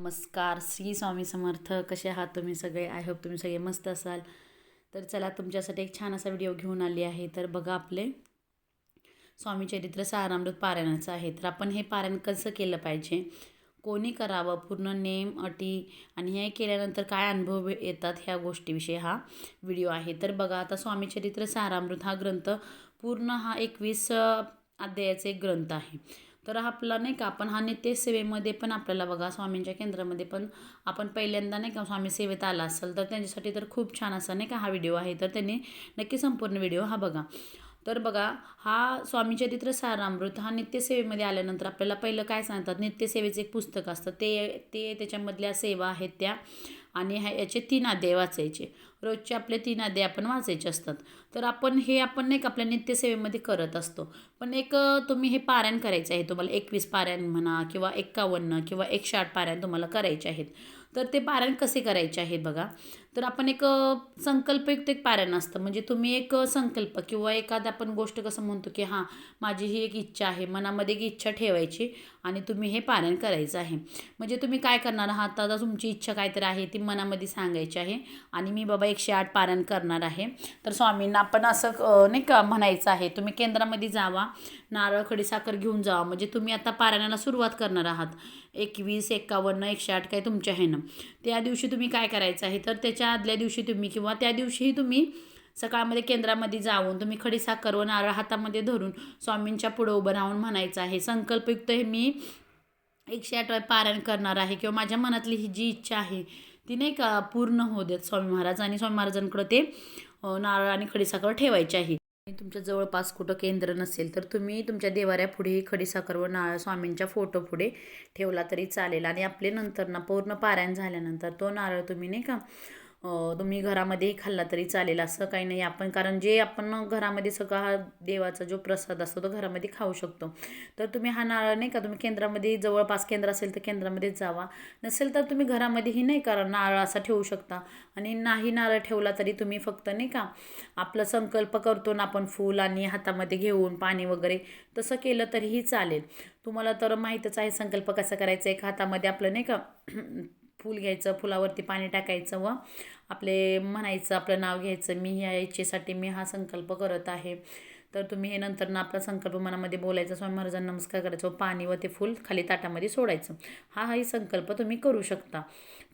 नमस्कार श्री स्वामी समर्थ. कसे आहात तुम्ही सगळे? आय होप तुम्ही सगळे मस्त असाल. तर चला तुमच्यासाठी एक छान असा व्हिडिओ घेऊन आली आहे. तर बघा आपले स्वामी चरित्र सारामृत पारायणाचं आहे. तर आपण हे पारायण कसं केलं पाहिजे? कोणी करावं? पूर्ण नेम अटी आणि हे केल्यानंतर काय अनुभव येतात ह्या गोष्टीविषयी हा व्हिडिओ आहे. तर बघा आता स्वामी चरित्र सारामृत हा ग्रंथ पूर्ण हा एकवीस अध्यायाचा एक ग्रंथ आहे. तर आपला नाही का आपण हा नित्यसेवेमध्ये पण आपल्याला बघा स्वामींच्या केंद्रामध्ये पण आपण पहिल्यांदा नाही का स्वामी सेवेत आला असेल तर त्यांच्यासाठी तर खूप छान असा नाही का हा व्हिडिओ आहे. तर त्यांनी नक्की संपूर्ण व्हिडिओ हा बघा. तर बघा हा स्वामी चरित्र सारामृत हा नित्यसेवेमध्ये आल्यानंतर आपल्याला पहिलं काय सांगतात नित्यसेवेचं एक पुस्तक असतं. ते ते त्याच्यामधल्या सेवा आहेत त्या. आणि ह्या याचे तीन अध्याय वाचायचे. रोजचे आपले तीन अध्याय आपण वाचायचे असतात. तर आपण हे आपण नाही का आपल्या नित्यसेवेमध्ये करत असतो. पण एक तुम्ही हे पारायण करायचं आहे. तुम्हाला एकवीस पारायण म्हणा किंवा एक्कावन्न किंवा एकशे आठ पारायण तुम्हाला करायचे आहेत. तर ते पारायण कसे करायचे आहेत बघा. तर आपण एक संकल्पयुक्त एक पारायण असतं. म्हणजे तुम्ही एक संकल्प किंवा एखादा आपण गोष्ट कसं म्हणतो की हां माझी ही एक इच्छा आहे. मनामध्ये एक इच्छा ठेवायची आणि तुम्ही हे पारायण करायचं आहे. म्हणजे तुम्ही काय करणार आहात? आता तुमची इच्छा काहीतरी आहे ती मनामध्ये सांगायची आहे आणि मी बाबा एकशे आठ पारायण करणार आहे. तर स्वामींना आपण असं नाही का म्हणायचं आहे तुम्ही केंद्रामध्ये जावा नारळ खडीसाखर घेऊन जावा. म्हणजे तुम्ही आता पारायणाला सुरुवात करणार आहात. एकवीस एक्कावन्न एकशे आठ काय तुमच्या आहे ना त्या दिवशी तुम्ही काय करायचं आहे? तर त्याच्या आदल्या दिवशी तुम्ही किंवा त्या दिवशीही तुम्ही सकाळमध्ये केंद्रामध्ये जाऊन तुम्ही खडीसाखर व नारळ हातामध्ये धरून स्वामींच्या पुढं उभं राहून म्हणायचं आहे. संकल्पयुक्त हे मी एकशे आठ पारायण करणार आहे किंवा माझ्या मनातली ही जी इच्छा आहे ती नाही का पूर्ण होऊ देत स्वामी महाराज आणि स्वामी महाराजांकडं ते नारळ आणि खडीसाखर ठेवायचे आहे. तुमच्या जवळपास कुठं केंद्र नसेल तर तुम्ही तुमच्या देवाऱ्या पुढे खडीसाखर व नारळ स्वामींच्या फोटो पुढे ठेवला तरी चालेल. आणि आपले नंतर ना पूर्ण पारायण झाल्यानंतर तो नारळ तुम्ही नाही का तुम्ही घरामध्येही खाल्ला तरी चालेल असं काही नाही आपण. कारण जे आपण घरामध्ये सगळा हा देवाचा जो प्रसाद असतो तो घरामध्ये खाऊ शकतो. तर तुम्ही हा नारळ नाही का तुम्ही केंद्रामध्ये जवळपास केंद्र असेल तर केंद्रामध्येच जावा. नसेल तर तुम्ही घरामध्येही नाही करा नारळ असा ठेवू शकता. आणि नाही नारळ ठेवला तरी तुम्ही फक्त नाही का आपलं संकल्प करतो ना आपण फूल आणि हातामध्ये घेऊन पाणी वगैरे तसं केलं तरीही चालेल. तुम्हाला तर माहीतच आहे संकल्प कसा करायचा एक हातामध्ये आपलं नाही का फूल घ्यायचं फुलावरती पाणी टाकायचं व आपले म्हणायचं आपलं नाव घ्यायचं मी ह्या इच्छेसाठी मी हा संकल्प करत आहे. तर तुम्ही हे नंतर ना आपला संकल्प मनामध्ये बोलायचा स्वामी महाराजांना नमस्कार करायचं व पाणी व ते फूल खाली ताटामध्ये सोडायचं. हा हाही संकल्प तुम्ही करू शकता.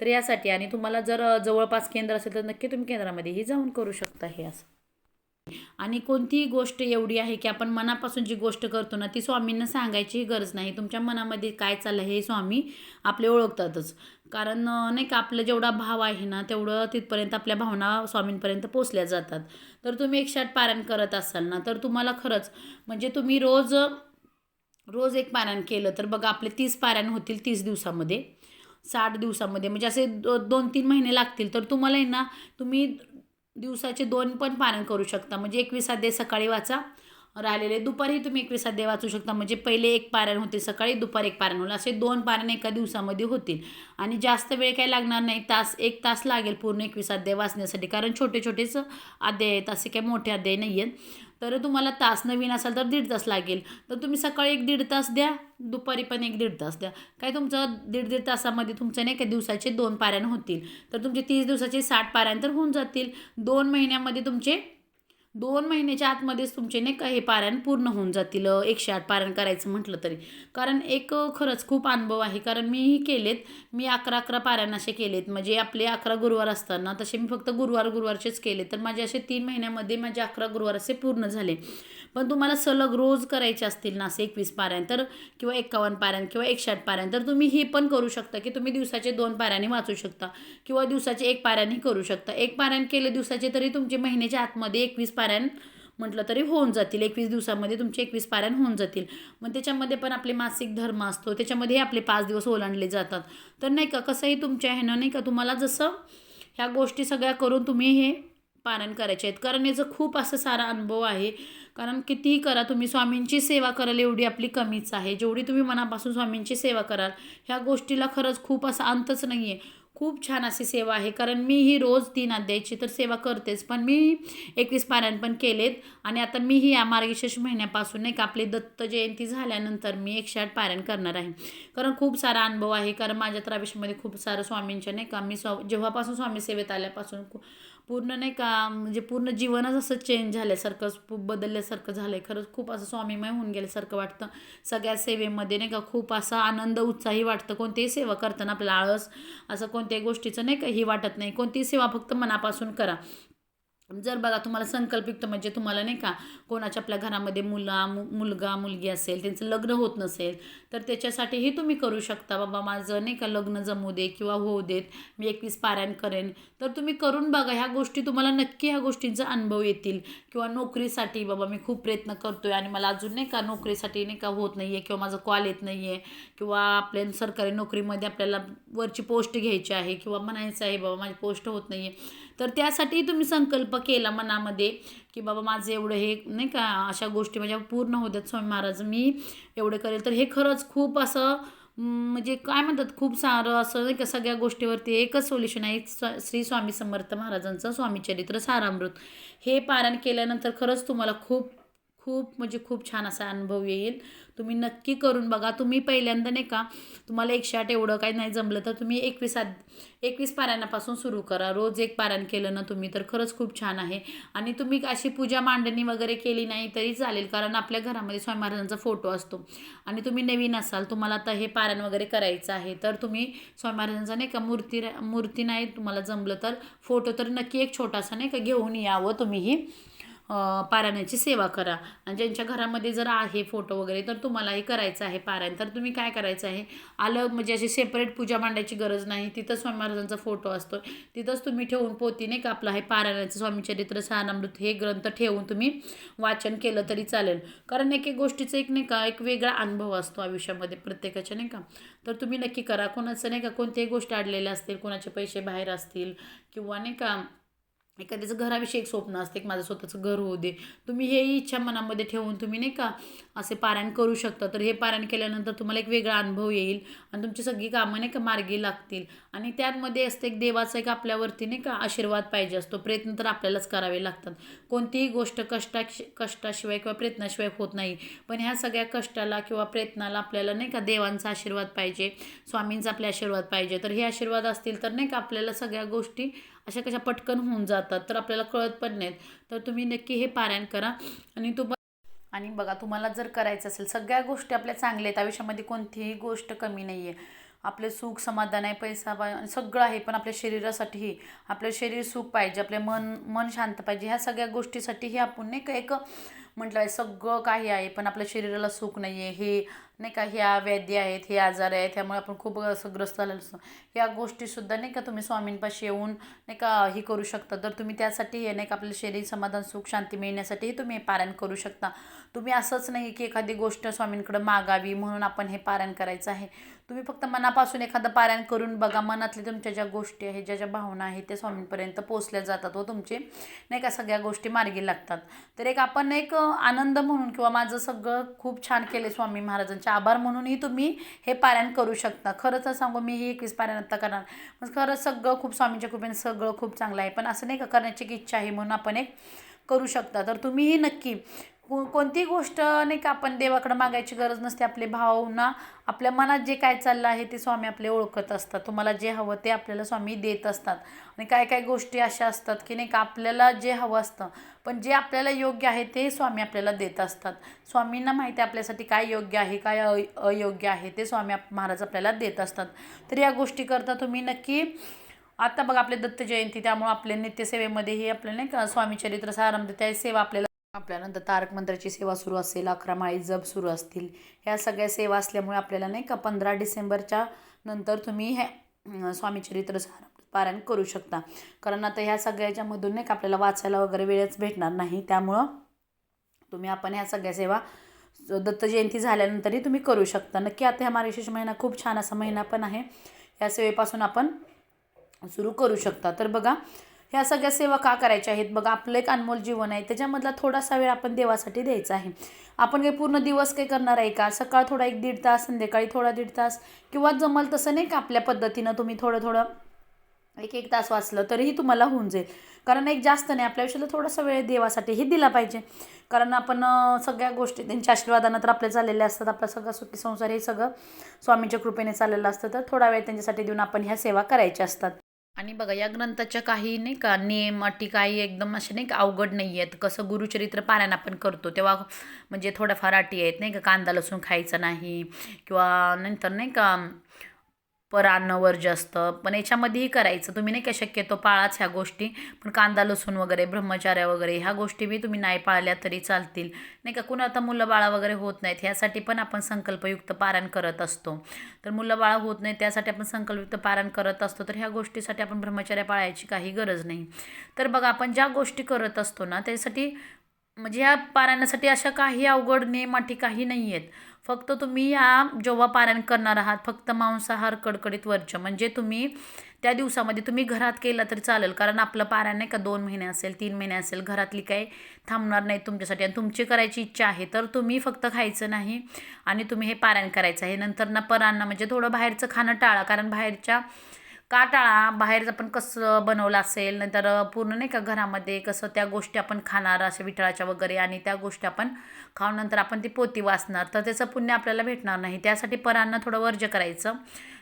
तर यासाठी आणि तुम्हाला जर जवळपास केंद्र असेल तर नक्की तुम्ही केंद्रामध्येही जाऊन करू शकता हे असं. आणि कोणतीही गोष्ट एवढी आहे की आपण मनापासून जी गोष्ट करतो ना ती स्वामींना सांगायची गरज नाही. तुमच्या मनामध्ये काय चाललं हे स्वामी आपले ओळखतातच. कारण नाही का आपलं जेवढा भाव आहे ना तेवढं तिथपर्यंत आपल्या भावना स्वामींपर्यंत पोचल्या जातात. तर तुम्ही एक शाट पारायण करत असाल ना तर तुम्हाला खरंच म्हणजे तुम्ही रोज रोज एक पारायण केलं तर बघा आपले तीस पारायण होतील तीस दिवसामध्ये साठ दिवसामध्ये. म्हणजे असे दो दोन तीन महिने लागतील. तर तुम्हाला आहे ना तुम्ही दिवसाचे दोन पण पारण करू शकता. म्हणजे एकवीस अध्याय सकाळी वाचा राहिलेले दुपारी तुम्ही एकवीस अध्याय वाचू शकता. म्हणजे पहिले एक पारायण होते सकाळी दुपारी एक पारायण होईल असे दोन पारायण एका दिवसामध्ये होतील. आणि जास्त वेळ काही लागणार नाही. तास एक तास लागेल पूर्ण एकवीस अध्याय वाचण्यासाठी. कारण छोटे छोटेच अध्याय आहेत. असे काही मोठे अध्याय नाही आहेत तर तुम्हाला तास नवीन असाल तर दीड तास लागेल. तर तुम्ही सकाळी एक दीड तास द्या दुपारी पण एक दीड तास द्या. काय तुमचं दीड दीड तासामध्ये तुमच्या नाही का दिवसाचे दोन पारायण होतील. तर तुमचे तीस दिवसाचे साठ पारायण तर होऊन जातील. दोन महिन्यामध्ये तुमचे दोन महिन्याच्या आतमध्येच तुमचे नाही का हे पारायण पूर्ण होऊन जातील एकशे आठ पारायण करायचं म्हटलं तरी. कारण एक खरंच खूप अनुभव आहे. कारण मीही केलेत मी अकरा अकरा पारायण असे केलेत. म्हणजे आपले अकरा गुरुवार असताना तसे मी फक्त गुरुवार गुरुवारचेच केले तर माझे असे तीन महिन्यामध्ये माझे अकरा गुरुवार असे पूर्ण झाले. पण तुम्हाला सलग रोज करायचे असतील ना असे एकवीस पारायण तर किंवा एकावन्न पाऱ्यां किंवा एकशे आठ पारायण तर तुम्ही हे पण करू शकता की तुम्ही दिवसाचे दोन पाऱ्यांनी वाचू शकता किंवा दिवसाचे एक पाऱ्यांनी करू शकता. एक पारायण केले दिवसाचे तरी तुमचे महिन्याच्या आतमध्ये एकवीस पारायण म्हटलं तरी होऊन जातील. एकवीस दिवसामध्ये तुमचे एकवीस पारायण होऊन जातील. मग त्याच्यामध्ये पण आपले मासिक धर्म असतो त्याच्यामध्ये आपले पाच दिवस ओलांडले जातात. तर नाही का कसंही तुमच्या ह्यानं नाही का तुम्हाला जसं ह्या गोष्टी सगळ्या करून तुम्ही हे पारायण करायचे आहेत. कारण याचं खूप असं सारा अनुभव आहे. कारण कितीही करा तुम्ही स्वामींची सेवा कराल एवढी आपली कमीच आहे. जेवढी तुम्ही मनापासून स्वामींची सेवा कराल ह्या गोष्टीला खरंच खूप असा अंतच नाही आहे खूप छान अशी सेवा आहे. कारण मी ही रोज तीन अध्यायची तर सेवा करतेच. पण मी एकवीस पारायण पण केलेत आणि आता मी ही या मार्गशीर्ष महिन्यापासून नाही का आपली दत्त जयंती झाल्यानंतर मी एकशे आठ पारायण करणार आहे. कारण खूप सारा अनुभव आहे. कारण माझ्या तर आयुष्यामध्ये खूप सारं स्वामींच्या नाही का मी स्व जेव्हापासून स्वामी सेवेत आल्यापासून खूप पूर्ण नाही का म्हणजे पूर्ण जीवनच असं चेंज झाल्यासारखं खूप बदलल्यासारखं झालं आहे खरंच खूप असं स्वामीमय होऊन गेल्यासारखं वाटतं. सगळ्या सेवेमध्ये नाही का खूप असा आनंद उत्साही वाटतं. कोणतीही सेवा करताना आपल्याला आळस असं कोणत्याही गोष्टीचं नाही का ही वाटत नाही. कोणतीही सेवा फक्त मनापासून करा. जर बघा तुम्हाला संकल्पित म्हणजे तुम्हाला नाही का कोणाच्या आपल्या घरामध्ये मुला मु मुलगा मुलगी असेल त्यांचं लग्न होत नसेल तर त्याच्यासाठीही तुम्ही करू शकता बाबा माझं नाही का लग्न जमू दे किंवा होऊ देत मी एकवीस पारायण करेन. तर तुम्ही करून बघा ह्या गोष्टी तुम्हाला नक्की ह्या गोष्टींचा अनुभव येतील. किंवा नोकरीसाठी बाबा मी खूप प्रयत्न करतो आहे आणि मला अजून नाही का नोकरीसाठी नाही का होत नाही आहे किंवा माझं कॉल येत नाही आहे किंवा आपल्या सरकारी नोकरीमध्ये आपल्याला वरची पोस्ट घ्यायची आहे किंवा म्हणायचं आहे बाबा माझी पोस्ट होत नाही आहे तर त्यासाठी तुम्ही संकल्प केला मनामध्ये की बाबा माझं एवढं हे नाही का अशा गोष्टी माझ्या पूर्ण होत्यात स्वामी महाराज मी एवढे करेल. तर हे खरंच खूप असं म्हणजे काय म्हणतात खूप सारं असं नाही का सगळ्या गोष्टीवरती एकच सोल्युशन आहे श्री स्वामी समर्थ महाराजांचं स्वामीचरित्र सारामृत. हे पारायण केल्यानंतर खरंच तुम्हाला खूप खूप म्हणजे खूप छान असा अनुभव येईल. तुम्ही नक्की करून बघा. तुम्ही पहिल्यांदा नाही का तुम्हाला एकशे आठ एवढं काही नाही जमलं तर तुम्ही एकवीस आद एकवीस पारायणापासून सुरू करा. रोज एक पारायण केलं ना तुम्ही तर खरंच खूप छान आहे. आणि तुम्ही अशी पूजा मांडणी वगैरे केली नाही तरी चालेल कारण आपल्या घरामध्ये स्वामी महाराजांचा फोटो असतो. आणि तुम्ही नवीन असाल तुम्हाला आता हे पारायण वगैरे करायचं आहे तर तुम्ही स्वामी महाराजांचा नाही का मूर्ती मूर्ती नाही तुम्हाला जमलं तर फोटो तर नक्की एक छोटासा नाही का घेऊन यावं तुम्हीही. पारायणाची सेवा करा. आणि ज्यांच्या घरामध्ये जर आहे फोटो वगैरे तर तुम्हालाही करायचं आहे पारायण. तर तुम्ही काय करायचं आहे? आलं म्हणजे अशी सेपरेट पूजा मांडायची गरज नाही. तिथं स्वामी महाराजांचा फोटो असतो तिथंच तुम्ही ठेवून पोती नाही का आपलं? हे पारायणाचं स्वामीचरित्र सहानामृत हे ग्रंथ ठेवून तुम्ही वाचन केलं तरी चालेल. कारण एक एक गोष्टीचा एक नाही का एक वेगळा अनुभव असतो आयुष्यामध्ये प्रत्येकाच्या नाही का? तर तुम्ही नक्की करा. कोणाचं नाही का कोणत्याही गोष्ट अडलेल्या असतील कोणाचे पैसे बाहेर असतील किंवा नाही का एखाद्याचं घराविषयी एक स्वप्न असते की माझं स्वतःचं घर होऊ दे. तुम्ही हेही इच्छा मनामध्ये ठेवून तुम्ही नाही का असे पारायण करू शकता. तर हे पारायण केल्यानंतर तुम्हाला एक वेगळा अनुभव येईल आणि तुमची सगळी कामं नाही का मार्गी लागतील. आणि त्यामध्ये असतं एक देवाचा एक आपल्यावरती नाही का आशीर्वाद पाहिजे असतो. प्रयत्न तर आपल्यालाच करावे लागतात. कोणतीही गोष्ट कष्टा कष्टाशिवाय किंवा प्रयत्नाशिवाय होत नाही. पण ह्या सगळ्या कष्टाला किंवा प्रयत्नाला आपल्याला नाही का देवांचा आशीर्वाद पाहिजे स्वामींचा आपले आशीर्वाद पाहिजे. तर हे आशीर्वाद असतील तर नाही का आपल्याला सगळ्या गोष्टी अशा कशा पटकन होऊन जातात तर आपल्याला कळत पण नाहीत. तर तुम्ही नक्की हे पारायण करा. आणि तुम आणि बघा तुम्हाला जर करायचं असेल सगळ्या गोष्टी आपल्या चांगल्या आहेत. आयुष्यामध्ये कोणतीही गोष्ट कमी नाही आहे आपले सुख समाधान आहे पैसा सगळं आहे पण आपल्या शरीरासाठीही. आपलं शरीर सुख पाहिजे आपले मन मन शांत पाहिजे. ह्या सगळ्या गोष्टीसाठीही आपण नाही का एक म्हटलं आहे सगळं काही आहे पण आपल्या शरीराला सुख नाही आहे हे नाही का ह्या व्याधी आहेत हे आजार आहेत त्यामुळे आपण खूप असं ग्रस्त झालेलं असतो. ह्या गोष्टीसुद्धा नाही का तुम्ही स्वामींपाशी येऊन नाही का ही करू शकता. तर तुम्ही त्यासाठी हे नाही का आपलं शरीर समाधान सुख शांती मिळण्यासाठीही तुम्ही हे पारायण करू शकता. तुम्ही असंच नाही की एखादी गोष्ट स्वामींकडे मागावी म्हणून आपण हे पारायण करायचं आहे. तुम्ही फक्त मनापासून एखादं पारायण करून बघा मनातल्या तुमच्या ज्या गोष्टी आहेत ज्या ज्या भावना आहेत त्या स्वामींपर्यंत पोचल्या जातात व तुमचे. नाही का सगळ्या गोष्टी मार्गी लागतात. तर एक आपण एक आनंद म्हणून किंवा माझं सगळं खूप छान केले स्वामी महाराजांचे आभार म्हणूनही तुम्ही हे पारायण करू शकता. खरं तर सांगू मी ही एकवीस पारायण आत्ता करणार. मग खरंच सगळं खूप स्वामींच्या कृपेने सगळं खूप चांगलं आहे. पण असं नाही का करण्याची एक इच्छा आहे म्हणून आपण एक करू शकता. तर तुम्हीही नक्की को कोणतीही गोष्ट नाही का आपण देवाकडं मागायची गरज नसते आपले भावना आपल्या मनात जे काय चाललं आहे ते स्वामी आपले ओळखत असतात. तुम्हाला जे हवं ते आपल्याला स्वामी देत असतात. आणि काय काय गोष्टी अशा असतात की नाही का आपल्याला जे हवं असतं पण जे आपल्याला योग्य आहे ते स्वामी आपल्याला देत असतात. स्वामींना माहिती आहे आपल्यासाठी काय योग्य आहे काय अ अयोग्य आहे ते स्वामी आप- महाराज आपल्याला देत असतात. तर या गोष्टी करता तुम्ही नक्की आता बघा आपले दत्त जयंती त्यामुळे आपल्या नित्यसेवेमध्येही आपल्याला नाही का स्वामी चरित्र त्या सेवा आपल्याला आपल्यानंतर तारक मंत्राची सेवा सुरू असेल अकरा माळी जप सुरू असतील. ह्या सगळ्या सेवा असल्यामुळे आपल्याला नाही का पंधरा डिसेंबरच्या नंतर तुम्ही हे स्वामीचरित्र पारायण करू शकता. कारण आता ह्या सगळ्याच्यामधून नाही का आपल्याला वाचायला वगैरे वेळच भेटणार नाही. त्यामुळं तुम्ही आपण ह्या सगळ्या सेवा दत्त जयंती झाल्यानंतरही तुम्ही करू शकता. नक्की आता ह्या मार्गशीर्ष महिना खूप छान असा महिना पण आहे. या सेवेपासून आपण सुरू करू शकता. तर बघा ह्या सगळ्या सेवा का करायच्या आहेत? बघा आपलं एक अनमोल जीवन आहे. त्याच्यामधला थोडासा वेळ आपण देवासाठी द्यायचा आहे. आपण काही पूर्ण दिवस काही करणार आहे का? सकाळ थोडा एक दीड तास संध्याकाळी थोडा दीड तास किंवा जमल तसं नाही का आपल्या पद्धतीनं तुम्ही थोडं थोडं एक एक तास वाचलं तरीही तुम्हाला होऊन जाईल. कारण एक जास्त नाही आपल्या आयुष्याला थोडासा वेळ देवासाठीही दिला पाहिजे. कारण आपण सगळ्या गोष्टी त्यांच्या आशीर्वादानं तर आपल्या चाललेल्या असतात. आपला सगळा सुखी संसार हे सगळं स्वामींच्या कृपेने चाललेलं असतं. तर थोडा वेळ त्यांच्यासाठी देऊन आपण ह्या सेवा करायच्या असतात. आणि बघा या ग्रंथाच्या काही नाही का नियम अटी काही एकदम असे नाही का अवघड नाही आहेत. कसं गुरुचरित्र पारायण आपण करतो तेव्हा म्हणजे थोड्याफार अटी आहेत. नाही का कांदा लसूण खायचा नाही किंवा नंतर नाही का परान्न वर्ज असतं पण याच्यामध्येही करायचं. तुम्ही नाही का शक्यतो पाळाच ह्या गोष्टी. पण कांदा लसूण वगैरे ब्रह्मचार्य वगैरे ह्या गोष्टी बी तुम्ही नाही पाळल्या तरी चालतील. नाही का? कुणा आता मुलं बाळा वगैरे होत नाहीत. ह्यासाठी पण आपण संकल्पयुक्त पारायण करत असतो. तर मुलं बाळा होत नाहीत त्यासाठी आपण संकल्पयुक्त पारायण करत असतो. तर ह्या गोष्टीसाठी आपण ब्रह्मचार्य पाळायची काही गरज नाही. तर बघा आपण ज्या गोष्टी करत असतो ना त्यासाठी म्हणजे ह्या पारायणासाठी अशा काही अवघड नियमाठी काही नाही आहेत फक्त तुम्ही ह्या जेव्हा पारायण करणार आहात फक्त मांसाहार कडकडीत वरचं म्हणजे तुम्ही त्या दिवसामध्ये तुम्ही घरात केलं तरी चालेल. कारण आपलं पारायण नाही का दोन महिने असेल तीन महिने असेल घरातली काही थांबणार नाही तुमच्यासाठी. आणि तुमची करायची इच्छा आहे तर तुम्ही फक्त खायचं नाही आणि तुम्ही हे पारायण करायचं आहे. नंतर ना परांना म्हणजे थोडं बाहेरचं खाणं टाळा. कारण बाहेरच्या का टाळा बाहेरचं आपण कसं बनवलं असेल नंतर पूर्ण नाही का घरामध्ये कसं त्या गोष्टी आपण खाणार अशा विठळाच्या वगैरे आणि त्या गोष्टी आपण खाऊन नंतर आपण ती पोती वाचणार तर त्याचं पुण्य आपल्याला भेटणार नाही. त्यासाठी परांना थोडं वर्ज करायचं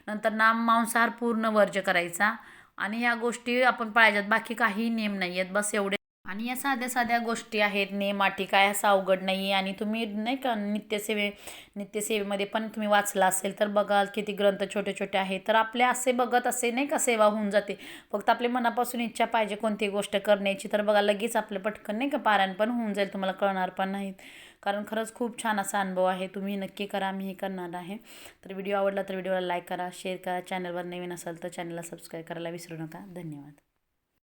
नंतर ना मांसाहार पूर्ण वर्ज करायचा आणि ह्या गोष्टी आपण पाळायच्यात. बाकी काही नियम नाही आहेत बस एवढे आणि या साध्या साध्या गोष्टी आहेत नेमाठी काय असं अवघड नाही आहे आणि तुम्ही नाही का नित्यसेवे नित्यसेवेमध्ये पण तुम्ही वाचला असेल तर बघाल किती ग्रंथ छोटे छोटे आहेत. तर आपले असे बघत असे नाही का सेवा होऊन जाते. फक्त आपले मनापासून इच्छा पाहिजे कोणती गोष्ट करण्याची. तर बघा लगेच आपलं पटकन नाही का पारायण पण होऊन जाईल तुम्हाला कळणार पण नाहीत. कारण खरंच खूप छान असा अनुभव आहे. तुम्ही नक्की करा मी हे करणार आहे. तर व्हिडिओ आवडला तर व्हिडिओला लाईक करा शेअर करा. चॅनलवर नवीन असाल तर चॅनलला सबस्क्राईब करायला विसरू नका. धन्यवाद.